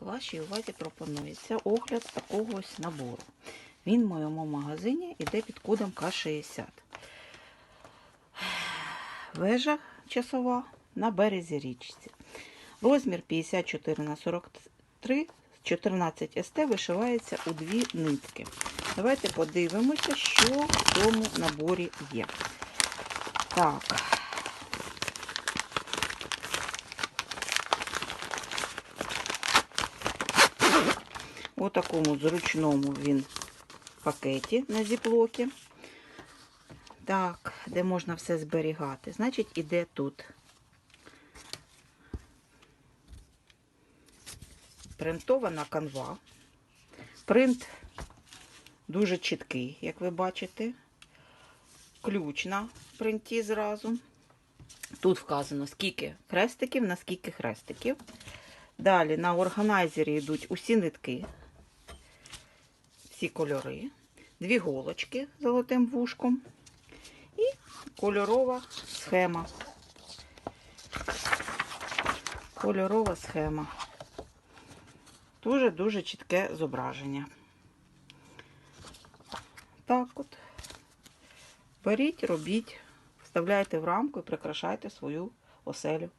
Вашій увазі пропонується огляд такого ось набору. Він в моєму магазині йде під кодом К60. Вежа часова на березі річці. Розмір 54 на 43, 14 СТ вишивається у дві нитки. Давайте подивимося, що в цьому наборі є. Так. У такому зручному він пакеті на зіплокі. Так, де можна все зберігати. Значить, іде тут. Принтована канва. Принт дуже чіткий, як ви бачите. Ключ на принті зразу. Тут вказано, скільки хрестиків, на скільки хрестиків. Далі на органайзері йдуть усі нитки, всі кольори, дві голочки з золотим вушком і кольорова схема. Кольорова схема. Дуже-дуже чітке зображення. Так от. Беріть, робіть, вставляйте в рамку і прикрашайте свою оселю.